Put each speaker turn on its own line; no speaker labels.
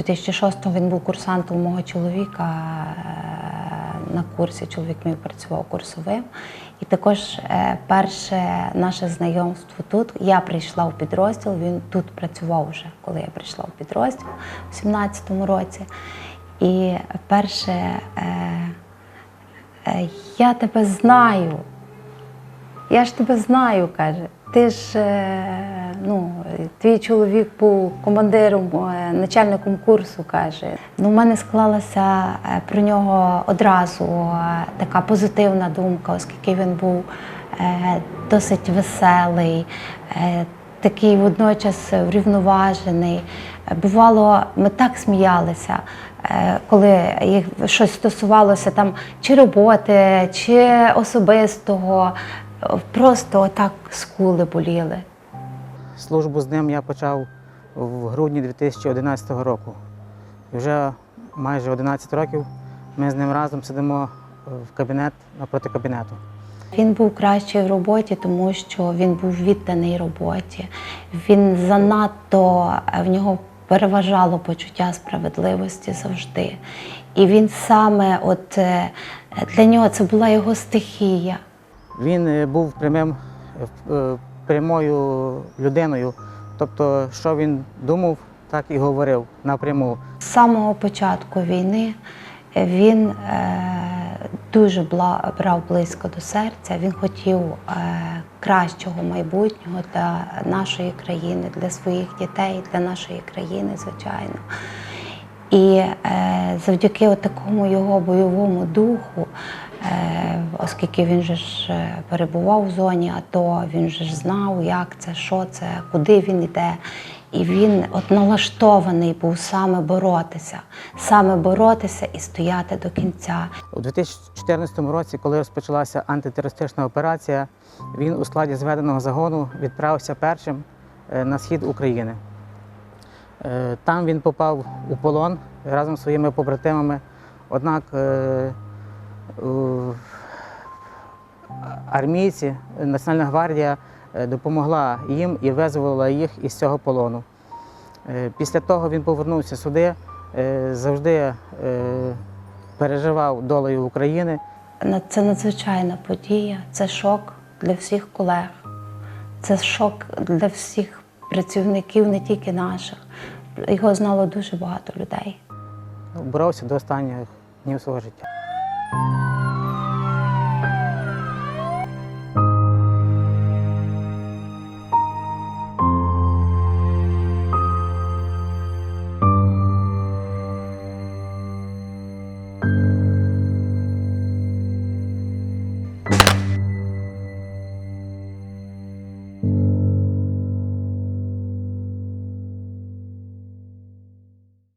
У 2006-му він був курсантом мого чоловіка е, на курсі. Чоловік мій працював курсовим. І також е, перше наше знайомство тут. Я прийшла в підрозділ, він тут працював вже, коли я прийшла в підрозділ у 17-му році. І перше, е, я тебе знаю. Я ж тебе знаю, каже. Ти ж е, ну, твій чоловік був командиром, е, начальником курсу, каже. Ну, в мене склалася е, про нього одразу така позитивна думка, оскільки він був досить веселий, такий водночас врівноважений. Бувало, ми так сміялися, коли їх щось стосувалося там чи роботи, чи особистого. Просто отак скули боліли.
Службу з ним я почав в грудні 2011 року. І вже майже 11 років ми з ним разом сидимо в кабінет напроти кабінету.
Він був кращий в роботі, тому що він був відданий роботі. Він занадто в нього переважало почуття справедливості завжди. І він саме, от е, для нього це була його стихія.
Він е, був прямим, е, е, прямою людиною. Тобто, що він думав, так і говорив напряму.
З самого початку війни він дуже брав близько до серця. Він хотів кращого майбутнього для нашої країни, для своїх дітей, для нашої країни, звичайно. І е, завдяки такому його бойовому духу, е, оскільки він же ж е, перебував в зоні АТО, він же ж знав, як це, що це, куди він йде. І він от налаштований був саме боротися, саме боротися і стояти до кінця.
У 2014 році, коли розпочалася антитерористична операція, він у складі зведеного загону відправився першим на схід України. Е, Там він попав у полон разом зі своїми побратимами. Однак е, армійці, Національна гвардія е, допомогла їм і визволила їх із цього полону. Після того він повернувся сюди, завжди переживав долею України.
Це надзвичайна подія, це шок для всіх колег, це шок для всіх працівників, не тільки наших. Його знало дуже багато людей.
Боровся до останніх днів свого життя.